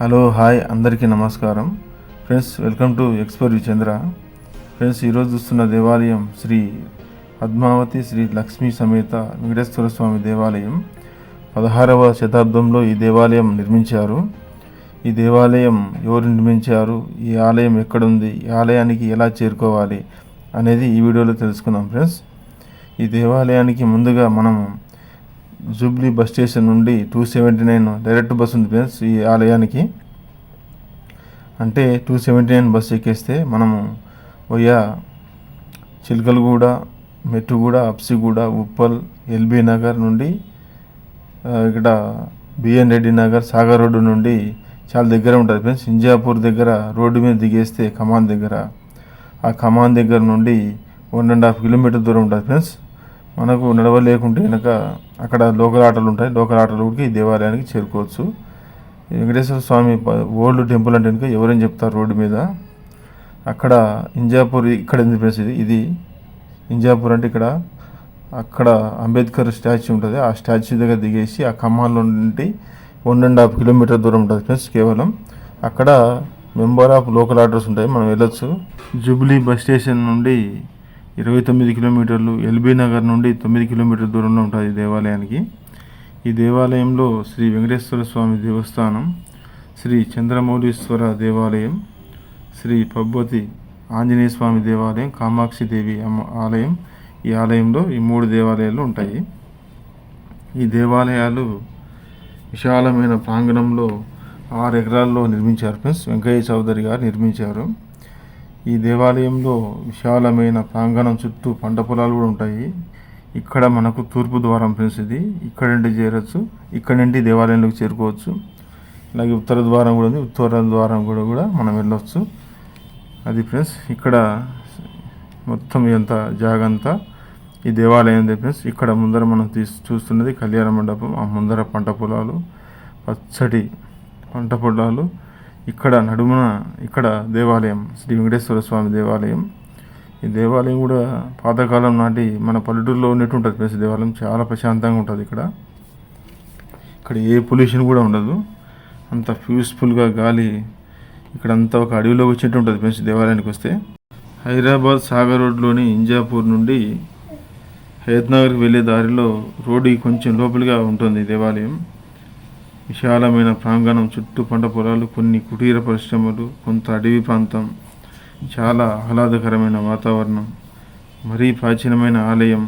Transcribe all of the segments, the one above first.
Hello hi అందరికీ నమస్కారం. Friends welcome to ఎక్స్పర్ చంద్ర ఫ్రెండ్స్ ఈరోజు చూస్తున్న దేవాలయం శ్రీ పద్మావతి శ్రీ లక్ష్మీ సమేత వెంకటేశ్వర స్వామి దేవాలయం. పదహారవ శతాబ్దంలో ఈ దేవాలయం నిర్మించారు. ఈ దేవాలయం ఎవరు నిర్మించారు? ఈ ఆలయం ఎక్కడుంది? ఈ ఆలయానికి ఎలా చేరుకోవాలి? అనేది ఈ వీడియోలో తెలుసుకుందాం ఫ్రెండ్స్. ఈ దేవాలయానికి ముందుగా మనం జూబ్లీ బస్ స్టేషన్ నుండి two seventy nine direct bus ఉంది ఫ్రెండ్స్ ఈ ఆలయానికి. అంటే టూ సెవెంటీ నైన్ బస్ ఎక్కేస్తే మనము పోయా చిలకలగూడ మెట్టుగూడ అప్సిగూడ ఉప్పల్ ఎల్బీ నగర్ నుండి ఇక్కడ బిఎన్ రెడ్డి నగర్ సాగర్ రోడ్డు నుండి చాలా దగ్గర ఉంటుంది ఫ్రెండ్స్. ఇంజాపూర్ దగ్గర రోడ్డు మీద దిగేస్తే కమాన్ దగ్గర. ఆ కమాన్ దగ్గర నుండి వన్ అండ్ హాఫ్ కిలోమీటర్ దూరం ఉంటుంది ఫ్రెండ్స్. మనకు నడవలేకుంటే కనుక అక్కడ లోకల్ ఆటలు ఉంటాయి. లోకల్ ఆటోలకి ఈ దేవాలయానికి చేరుకోవచ్చు. వెంకటేశ్వర స్వామి ఓల్డ్ టెంపుల్ అంటే కనుక ఎవరైనా చెప్తారు రోడ్డు మీద? అక్కడ ఇంజాపూర్ ఇక్కడ ఎందుకు ప్లేస్ ఇది ఇది ఇంజాపూర్ అంటే ఇక్కడ అక్కడ అంబేద్కర్ స్టాచ్యూ ఉంటుంది. ఆ స్టాచ్యూ దగ్గర దిగేసి ఆ ఖమ్మాల్లో నుండి వన్ అండ్ హాఫ్ కిలోమీటర్ దూరం ఉంటుంది ఫ్రెండ్స్ కేవలం. అక్కడ మెంబర్ ఆఫ్ లోకల్ ఆర్డర్స్ ఉంటాయి. మనం వెళ్ళొచ్చు. జూబ్లీ బస్ స్టేషన్ నుండి ఇరవై తొమ్మిది కిలోమీటర్లు ఎల్బీ నగర్ నుండి తొమ్మిది కిలోమీటర్ల దూరంలో ఉంటుంది దేవాలయానికి. ఈ దేవాలయంలో శ్రీ వెంకటేశ్వర స్వామి దేవస్థానం శ్రీ చంద్రమౌళీశ్వర దేవాలయం శ్రీ పబ్బతి ఆంజనేయ స్వామి దేవాలయం కామాక్షి దేవి అమ్మ ఆలయం ఈ ఆలయంలో ఈ మూడు దేవాలయాలు ఉంటాయి. ఈ దేవాలయాలు విశాలమైన ప్రాంగణంలో ఆరు ఎకరాల్లో నిర్మించారు ఫ్రెండ్స్. వెంకయ్య చౌదరి గారు నిర్మించారు. ఈ దేవాలయంలో విశాలమైన ప్రాంగణం చుట్టూ పంట పొలాలు కూడా ఉంటాయి. ఇక్కడ మనకు తూర్పు ద్వారం ఫ్రెండ్స్ ఇది. ఇక్కడ నుండి చేరొచ్చు. ఇక్కడ నుండి దేవాలయంలోకి చేరుకోవచ్చు. అలాగే ఉత్తర ద్వారం కూడా ఉంది. ఉత్తర ద్వారం కూడా కూడా మనం వెళ్ళొచ్చు. అది ఫ్రెండ్స్ ఇక్కడ మొత్తం ఎంత జాగంతా ఈ దేవాలయం ఉంది ఫ్రెండ్స్. ఇక్కడ ముందర మనం తీసి చూస్తున్నది కళ్యాణ మండపం. ఆ ముందర పంట పొలాలు పచ్చటి పంట పొలాలు ఇక్కడ నడుమున ఇక్కడ దేవాలయం శ్రీ వెంకటేశ్వర స్వామి దేవాలయం. ఈ దేవాలయం కూడా పాతకాలం నాటి మన పల్లెటూరులో ఉన్నట్టు ఉంటుంది దేవాలయం చాలా ప్రశాంతంగా ఉంటుంది ఇక్కడ. ఇక్కడ ఏ పొల్యూషన్ కూడా ఉండదు. అంత పీస్ఫుల్గా గాలి ఇక్కడ అంతా ఒక అడవిలోకి వచ్చినట్టు ఉంటుంది ప్లేస్ దేవాలయానికి వస్తే. హైదరాబాద్ సాగర్ రోడ్లోని ఇంజాపూర్ నుండి హయత్నగర్కి వెళ్ళే దారిలో రోడ్డు కొంచెం లోపలిగా ఉంటుంది దేవాలయం. విశాలమైన ప్రాంగణం చుట్టూ పంట పొలాలు కొన్ని కుటీర పరిశ్రమలు కొంత అడవి ప్రాంతం. చాలా ఆహ్లాదకరమైన వాతావరణం. మరీ ప్రాచీనమైన ఆలయం.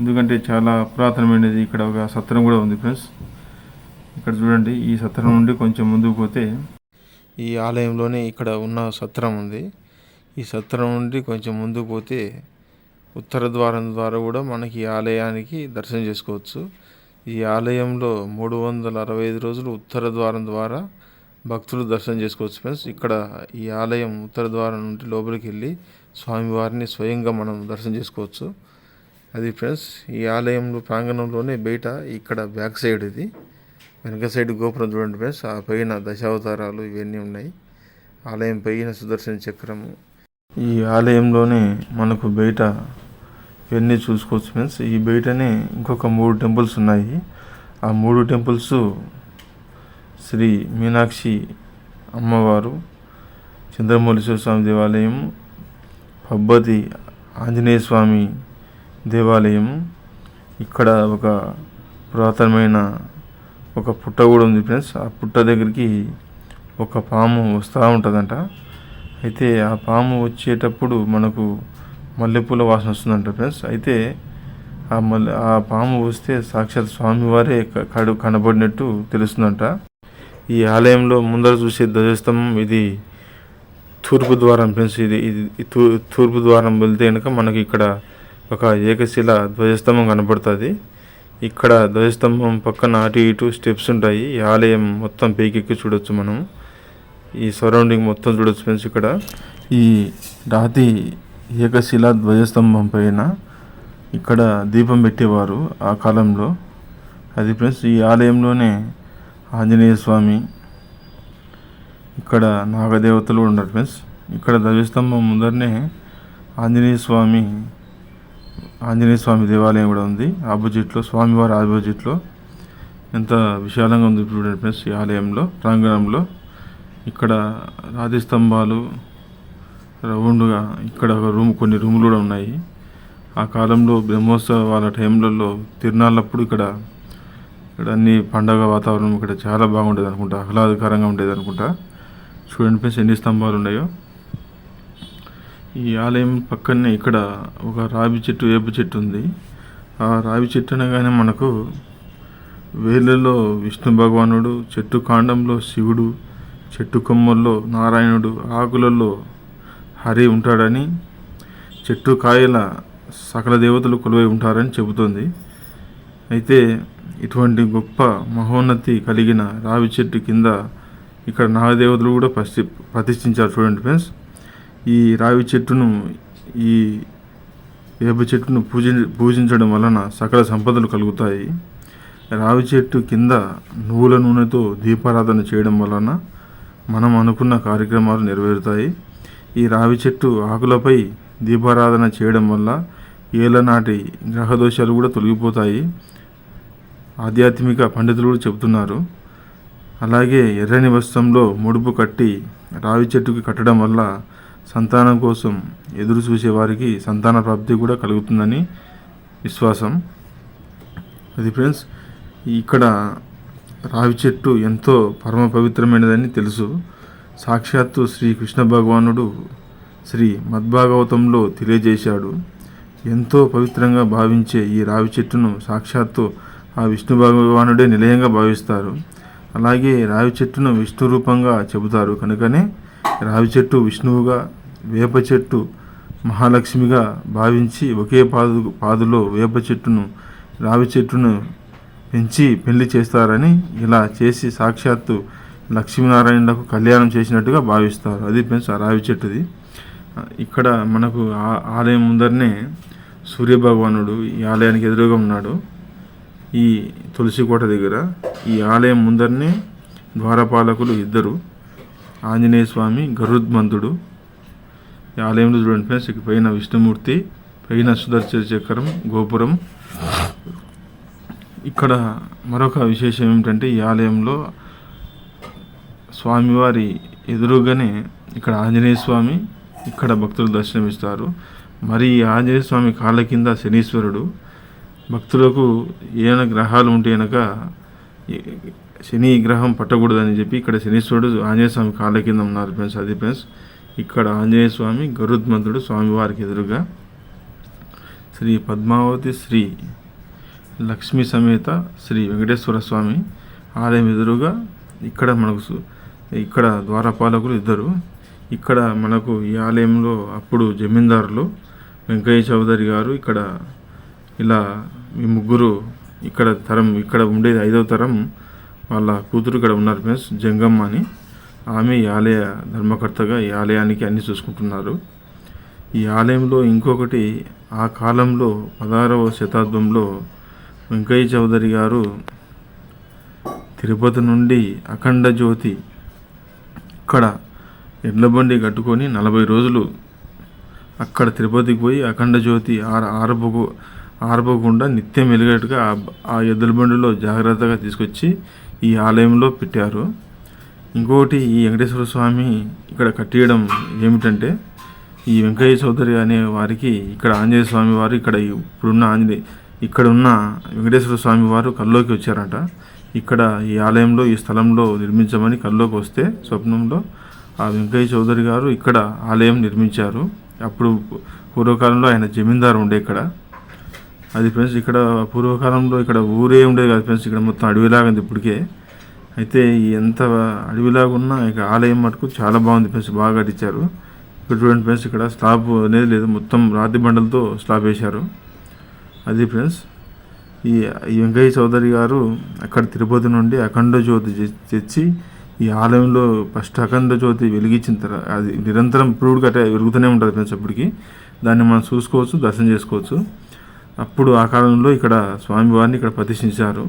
ఎందుకంటే చాలా పురాతనమైనది ఇక్కడ ఒక సత్రం కూడా ఉంది ఫ్రెండ్స్. ఇక్కడ చూడండి ఈ సత్రం నుండి కొంచెం ముందుకు పోతే ఈ ఆలయంలోనే ఇక్కడ ఉన్న సత్రం ఉంది. ఈ సత్రం నుండి కొంచెం ముందుకు పోతే ఉత్తర ద్వారం ద్వారా కూడా మనకి ఈ ఆలయానికి దర్శనం చేసుకోవచ్చు. ఈ ఆలయంలో మూడు వందల అరవై ఐదు రోజులు ఉత్తర ద్వారం ద్వారా భక్తులు దర్శనం చేసుకోవచ్చు ఫ్రెండ్స్. ఇక్కడ ఈ ఆలయం ఉత్తర ద్వారం నుండి లోపలికి వెళ్ళి స్వామివారిని స్వయంగా మనం దర్శనం చేసుకోవచ్చు. అది ఫ్రెండ్స్ ఈ ఆలయంలో ప్రాంగణంలోనే బయట ఇక్కడ బ్యాక్ సైడ్ ఇది. వెనక సైడ్ గోపురం చూడండి ఫ్రెండ్స్ ఆ పైన దశావతారాలు ఇవన్నీ ఉన్నాయి. ఆలయం పైన సుదర్శన చక్రము. ఈ ఆలయంలోనే మనకు బయట ఇవన్నీ చూసుకోవచ్చు ఫ్రెండ్స్. ఈ బయటనే ఇంకొక మూడు టెంపుల్స్ ఉన్నాయి. ఆ మూడు టెంపుల్స్ శ్రీ మీనాక్షి అమ్మవారు చంద్రమౌళీశ్వర స్వామి దేవాలయం పబ్బతి ఆంజనేయ స్వామి దేవాలయం. ఇక్కడ ఒక పురాతనమైన ఒక పుట్ట కూడా ఉంది ఫ్రెండ్స్. ఆ పుట్ట దగ్గరికి ఒక పాము వస్తూ ఉంటుందంట. అయితే ఆ పాము వచ్చేటప్పుడు మనకు మల్లెపూల వాసన వస్తుందంట ఫ్రెండ్స్. అయితే ఆ మల్లె ఆ పాము వస్తే సాక్షాత్ స్వామివారే క- కడు కనబడినట్టు తెలుస్తుందంట. ఈ ఆలయంలో ముందర చూసే ధ్వజస్తంభం ఇది తూర్పు ద్వారం ఫ్రెండ్స్. ఇది ఇది తూ- తూర్పు ద్వారం వెళ్తే కనుక మనకి ఇక్కడ ఒక ఏకశిల ధ్వజస్తంభం కనబడుతుంది ఇక్కడ ధ్వజస్తంభం పక్కన అటు ఇటు స్టెప్స్ ఉంటాయి. ఈ ఆలయం మొత్తం పైకెక్కి చూడొచ్చు మనం. ఈ సరౌండింగ్ మొత్తం చూడొచ్చు ఫ్రెండ్స్ ఇక్కడ. ఈ రాతి ఏకశిలా ధ్వజస్తంభం పైన ఇక్కడ దీపం పెట్టేవారు ఆ కాలంలో. అది ఫ్రెండ్స్ ఈ ఆలయంలోనే ఆంజనేయ స్వామి ఇక్కడ నాగదేవతలు కూడా ఉన్నారు ఫ్రెండ్స్. ఇక్కడ ధ్వజస్తంభం ముందరనే ఆంజనేయ స్వామి ఆంజనేయ స్వామి దేవాలయం కూడా ఉంది. ఆపోజిట్లో స్వామివారి ఆపోజిట్లో ఎంత విశాలంగా ఉంది చూడండి ఫ్రెండ్స్ ఈ ఆలయంలో ప్రాంగణంలో. ఇక్కడ రాతి స్తంభాలు రౌండ్గా ఇక్కడ ఒక రూమ్ కొన్ని రూములు కూడా ఉన్నాయి. ఆ కాలంలో బ్రహ్మోత్సవాల టైంలలో తిరునాళ్ళప్పుడు ఇక్కడ ఇక్కడ అన్ని పండగ వాతావరణం ఇక్కడ చాలా బాగుండేది అనుకుంటా ఆహ్లాదకరంగా ఉండేది అనుకుంటా. చూడండి ఫ్రెండ్స్ ఎన్ని స్తంభాలు ఉన్నాయో. ఈ ఆలయం పక్కనే ఇక్కడ ఒక రావి చెట్టు వేప చెట్టు ఉంది. ఆ రావి చెట్టు అనగానే మనకు వేలలో విష్ణు భగవానుడు చెట్టు కాండంలో శివుడు చెట్టు కొమ్మల్లో నారాయణుడు ఆకులలో హరి ఉంటాడని చెట్టు కాయల సకల దేవతలు కొలువై ఉంటారని చెబుతుంది. అయితే ఇటువంటి గొప్ప మహోన్నతి కలిగిన రావి చెట్టు కింద ఇక్కడ నాగదేవతలు కూడా ప్రతి ప్రతిష్ఠించారు చూడండి ఫ్రెండ్స్. ఈ రావి చెట్టును ఈ వేప చెట్టును పూజి పూజించడం వలన సకల సంపదలు కలుగుతాయి. రావి చెట్టు కింద నువ్వుల నూనెతో దీపారాధన చేయడం వలన మనం అనుకున్న కార్యక్రమాలు నెరవేరుతాయి. ఈ రావి చెట్టు ఆకులపై దీపారాధన చేయడం వల్ల ఏళ్ళనాటి గ్రహదోషాలు కూడా తొలగిపోతాయి. ఆధ్యాత్మిక పండితులు కూడా చెబుతున్నారు. అలాగే ఎర్రని వస్త్రంలో ముడుపు కట్టి రావి చెట్టుకి కట్టడం వల్ల సంతానం కోసం ఎదురు చూసే వారికి సంతాన ప్రాప్తి కూడా కలుగుతుందని విశ్వాసం. అది ఫ్రెండ్స్ ఇక్కడ రావి చెట్టు ఎంతో పరమ పవిత్రమైనదని తెలుసు. సాక్షాత్తు శ్రీ కృష్ణ భగవానుడు శ్రీ మద్భాగవతంలో తెలియజేశాడు. ఎంతో పవిత్రంగా భావించే ఈ రావి చెట్టును సాక్షాత్తు ఆ విష్ణు భగవానుడే నిలయంగా భావిస్తారు. అలాగే రావి చెట్టును విష్ణు రూపంగా చెబుతారు. కనుకనే రావి చెట్టు విష్ణువుగా వేప చెట్టు మహాలక్ష్మిగా భావించి ఒకే పాదు పాదులో వేప చెట్టును రావి చెట్టును పెంచి పెళ్ళి చేస్తారని ఇలా చేసి సాక్షాత్తు లక్ష్మీనారాయణకు కళ్యాణం చేసినట్టుగా భావిస్తారు. అది ఫ్రెండ్స్ ఆ రావి చెట్టుది ఇక్కడ మనకు ఆ- ఆలయం ముందరనే సూర్యభగవానుడు ఈ ఆలయానికి ఎదురుగా ఉన్నాడు. ఈ తులసి కోట దగ్గర. ఈ ఆలయం ముందరనే ద్వారపాలకులు ఇద్దరు. ఆంజనేయ స్వామి గరుద్మంతుడు ఈ ఆలయంలో చూడండి ఫ్రెండ్స్ ఇక పైన విష్ణుమూర్తి పైన సుదర్శన చక్రం గోపురం. ఇక్కడ మరొక విశేషం ఏమిటంటే ఈ ఆలయంలో స్వామివారి ఎదురుగానే ఇక్కడ ఆంజనేయ స్వామి ఇక్కడ భక్తులు దర్శనమిస్తారు. మరి ఆంజనేయ స్వామి కాళ్ళ కింద శనీశ్వరుడు భక్తులకు ఏమైనా గ్రహాలు ఉంటే కనుక శని గ్రహం పట్టకూడదని చెప్పి ఇక్కడ శనీశ్వరుడు ఆంజనేయ స్వామి కాళ్ళ కింద ఉన్నారు ఫ్రెండ్స్ అది ఫ్రెండ్స్. ఇక్కడ ఆంజనేయ స్వామి గరుద్మంతుడు స్వామివారికి ఎదురుగా శ్రీ పద్మావతి శ్రీ లక్ష్మీ సమేత శ్రీ వెంకటేశ్వర స్వామి ఆలయం ఎదురుగా ఇక్కడ మనకు ఇక్కడ ద్వారపాలకులు ఇద్దరు. ఇక్కడ మనకు ఈ ఆలయంలో అప్పుడు జమీందారులు వెంకయ్య చౌదరి గారు ఇక్కడ ఇలా ఈ ముగ్గురు ఇక్కడ తరం ఇక్కడ ఉండేది ఐదవ తరం వాళ్ళ కూతురు ఇక్కడ ఉన్నారు ఫ్రెండ్స్ జంగమ్మ అని. ఆమె ఈ ఆలయ ధర్మకర్తగా ఈ ఆలయానికి అన్ని చూసుకుంటున్నారు. ఈ ఆలయంలో ఇంకొకటి ఆ కాలంలో పదహారవ శతాబ్దంలో వెంకయ్య చౌదరి గారు తిరుపతి నుండి అఖండ జ్యోతి అక్కడ ఎడ్లబండి కట్టుకొని నలభై రోజులు అక్కడ తిరుపతికి పోయి అఖండ జ్యోతి ఆర ఆరబోకు ఆరబోకుండా నిత్యం వెలిగేట్టుగా ఆ- ఆ ఎద్దుల బండిలో జాగ్రత్తగా తీసుకొచ్చి ఈ ఆలయంలో పెట్టారు. ఇంకొకటి ఈ వెంకటేశ్వర స్వామి ఇక్కడ కట్టియడం ఏమిటంటే ఈ వెంకయ్య చౌదరి అనే వారికి ఇక్కడ ఆంజనేయ స్వామి వారు ఇక్కడ ఇప్పుడున్న ఆంజనేయ ఇక్కడ ఉన్న వెంకటేశ్వర స్వామి వారు కల్లోకి వచ్చారట. ఇక్కడ ఈ ఆలయంలో ఈ స్థలంలో నిర్మించమని కల్లోకి వస్తే స్వప్నంలో ఆ వెంకయ్య చౌదరి గారు ఇక్కడ ఆలయం నిర్మించారు. అప్పుడు పూర్వకాలంలో ఆయన జమీందారు ఉండే ఇక్కడ. అది ఫ్రెండ్స్ ఇక్కడ పూర్వకాలంలో ఇక్కడ ఊరే ఉండేది కాదు ఫ్రెండ్స్ ఇక్కడ మొత్తం అడవిలాగా ఉంది ఇప్పటికే. అయితే ఎంత అడవిలాగా ఉన్నా ఇక ఆలయం మటుకు చాలా బాగుంది ఫ్రెండ్స్ బాగా కట్టించారు. ఇక్కడ చూడండి ఫ్రెండ్స్ ఇక్కడ స్లాబ్ అనేది లేదు మొత్తం రాతి బండలతో స్లాబ్ వేశారు. అది ఫ్రెండ్స్ ఈ వెంకయ్య చౌదరి గారు అక్కడ తిరుపతి నుండి అఖండ జ్యోతి తెచ్చి ఈ ఆలయంలో ఫస్ట్ అఖండ జ్యోతి వెలిగించిన తర్వాత అది నిరంతరం ఇప్పుడు గట్రా వెలుగుతూనే ఉంటుంది ఫ్రెండ్స్ అప్పటికి దాన్ని మనం చూసుకోవచ్చు దర్శనం చేసుకోవచ్చు. అప్పుడు ఆ కాలంలో ఇక్కడ స్వామివారిని ఇక్కడ ప్రతిష్ఠించారు.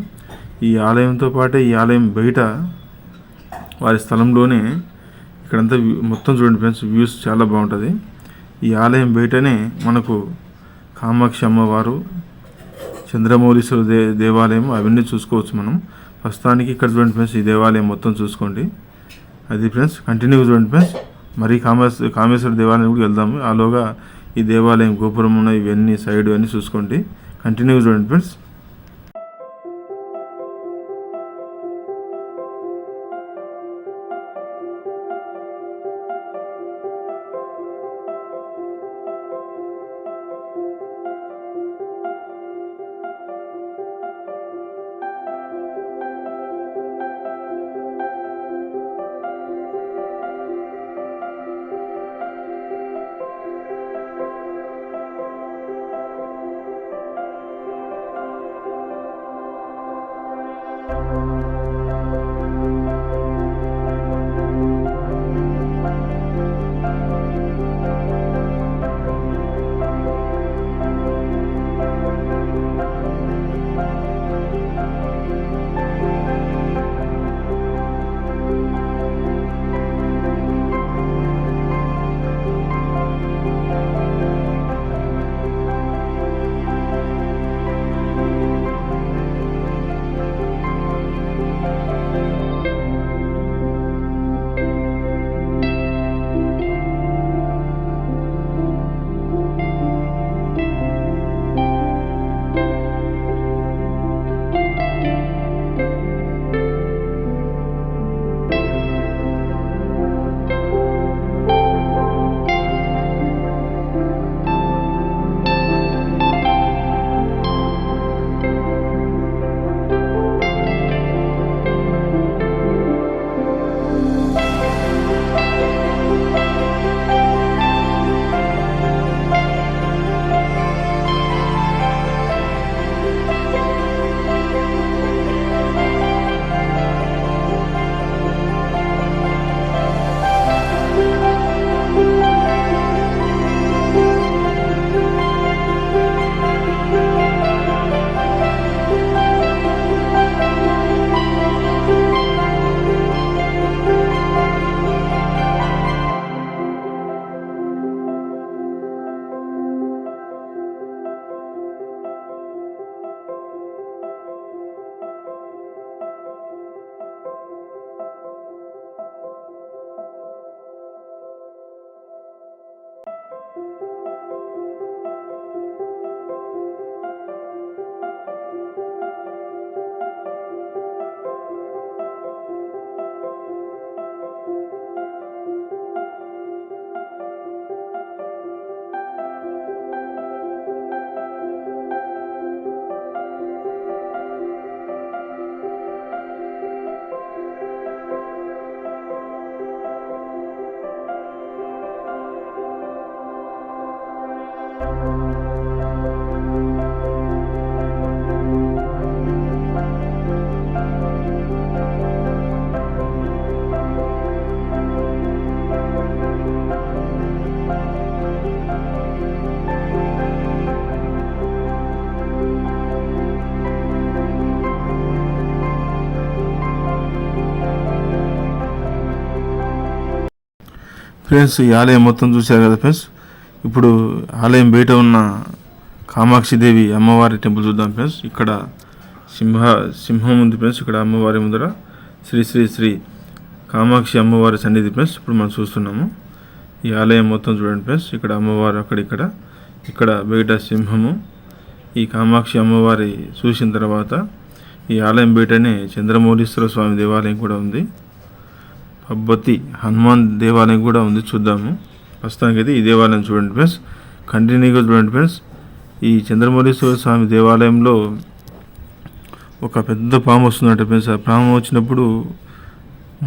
ఈ ఆలయంతో పాటే ఈ ఆలయం బయట వారి స్థలంలోనే ఇక్కడంతా వ్యూ- మొత్తం చూడండి ఫ్రెండ్స్ వ్యూస్ చాలా బాగుంటుంది. ఈ ఆలయం బయటనే మనకు కామాక్షి అమ్మవారు చంద్రమౌళీశ్వర దే దేవాలయం అవన్నీ చూసుకోవచ్చు మనం. ప్రస్తుతానికి ఇక్కడ చూడండి ఫ్రెండ్స్ ఈ దేవాలయం మొత్తం చూసుకోండి. అది ఫ్రెండ్స్ కంటిన్యూ చూడండి ఫ్రెండ్స్. మరి కామేశ్ కామేశ్వర దేవాలయం కూడా వెళ్దాము. ఆలోగా ఈ దేవాలయం గోపురం ఉన్న ఇవన్నీ సైడ్ అన్నీ చూసుకోండి. కంటిన్యూ చూడండి ఫ్రెండ్స్. ఫ్రెండ్స్ ఈ ఆలయం మొత్తం చూశారు కదా ఫ్రెండ్స్? ఇప్పుడు ఆలయం బయట ఉన్న కామాక్షిదేవి అమ్మవారి టెంపుల్ చూద్దాం ఫ్రెండ్స్. ఇక్కడ సింహ సింహం ఉంది ఫ్రెండ్స్. ఇక్కడ అమ్మవారి ముందర శ్రీ శ్రీ శ్రీ కామాక్షి అమ్మవారి సన్నిధి ఫ్రెండ్స్. ఇప్పుడు మనం చూస్తున్నాము. ఈ ఆలయం మొత్తం చూడండి ఫ్రెండ్స్. ఇక్కడ అమ్మవారు అక్కడ ఇక్కడ ఇక్కడ బయట సింహము. ఈ కామాక్షి అమ్మవారి చూసిన తర్వాత ఈ ఆలయం బయటనే చంద్రమౌళీశ్వర స్వామి దేవాలయం కూడా ఉంది. పబ్బతి హనుమాన్ దేవాలయం కూడా ఉంది చూద్దాము. ప్రస్తుతానికి అయితే ఈ దేవాలయం చూడండి ఫ్రెండ్స్. కంటిన్యూగా చూడండి ఫ్రెండ్స్. ఈ చంద్రమౌళీశ్వర స్వామి దేవాలయంలో ఒక పెద్ద పాము వస్తుందంట ఫ్రెండ్స్. ఆ పాము వచ్చినప్పుడు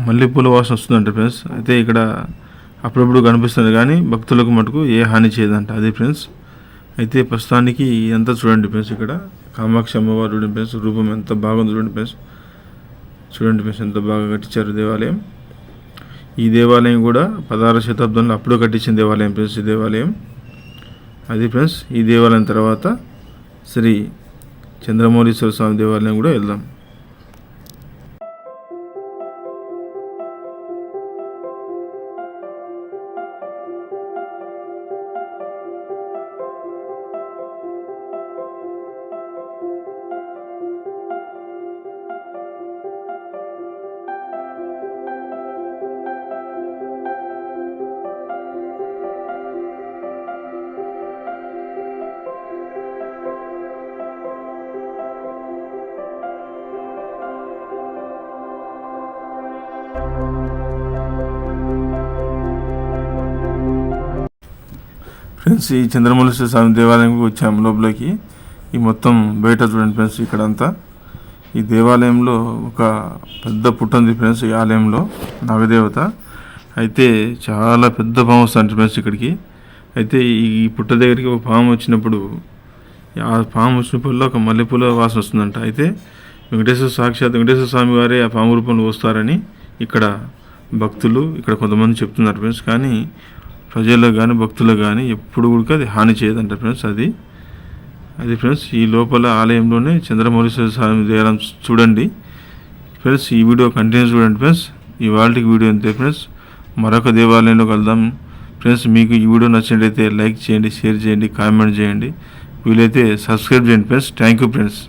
మల్లెపూల వాసన వస్తుందంట ఫ్రెండ్స్. అయితే ఇక్కడ అప్పుడప్పుడు కనిపిస్తుంది కానీ భక్తులకు మటుకు ఏ హాని చేయదంట. అది ఫ్రెండ్స్. అయితే ప్రస్తుతానికి ఇదంతా చూడండి ఫ్రెండ్స్ ఇక్కడ. కామాక్షి అమ్మవారు చూడండి ఫ్రెండ్స్. రూపం ఎంత బాగుంది చూడండి ఫ్రెండ్స్. చూడండి ఫ్రెండ్స్ ఎంత బాగా కట్టించారు దేవాలయం. ఈ దేవాలయం కూడా పదహారు శతాబ్దంలో అప్పుడు కట్టించిన దేవాలయం ఫ్రెండ్స్ ఈ దేవాలయం. అది ఫ్రెండ్స్ ఈ దేవాలయం తర్వాత శ్రీ చంద్రమౌళీశ్వర స్వామి దేవాలయం కూడా వెళ్దాం. శ్రీ ఈ చంద్రమౌళేశ్వర స్వామి దేవాలయంకి వచ్చాము లోపలికి. ఈ మొత్తం బయట చూడండి ఫ్రెండ్స్ ఇక్కడంతా. ఈ దేవాలయంలో ఒక పెద్ద పుట్ట ఉంది ఫ్రెండ్స్ ఈ ఆలయంలో నాగదేవత. అయితే చాలా పెద్ద పాము వస్తుంది ఫ్రెండ్స్ ఇక్కడికి. అయితే ఈ పుట్ట దగ్గరికి ఒక పాము వచ్చినప్పుడు ఆ పాము వచ్చినప్పుడు ఒక మల్లెపూల వాసన వస్తుందంట. అయితే వెంకటేశ్వర సాక్షాత్ వెంకటేశ్వర స్వామి వారే ఆ పాము రూపంలో వస్తారని ఇక్కడ భక్తులు ఇక్కడ కొంతమంది చెప్తున్నారు ఫ్రెండ్స్. కానీ ప్రజల్లో కానీ భక్తులు కానీ ఎప్పుడు కూడా అది హాని చేయదంట ఫ్రెండ్స్ అది. అది ఫ్రెండ్స్ ఈ లోపల ఆలయంలోనే చంద్రమౌళీశ్వర స్వామి దేవాలయం చూడండి. ఫ్రెండ్స్ ఈ వీడియో కంటిన్యూ చూడండి ఫ్రెండ్స్. ఈ వాళ్ళకి వీడియో అంతే ఫ్రెండ్స్. మరొక దేవాలయంలో కలుద్దాం. ఫ్రెండ్స్ మీకు ఈ వీడియో నచ్చినట్లయితే లైక్ చేయండి షేర్ చేయండి కామెంట్ చేయండి. వీలైతే సబ్స్క్రైబ్ చేయండి ఫ్రెండ్స్. Thank you friends.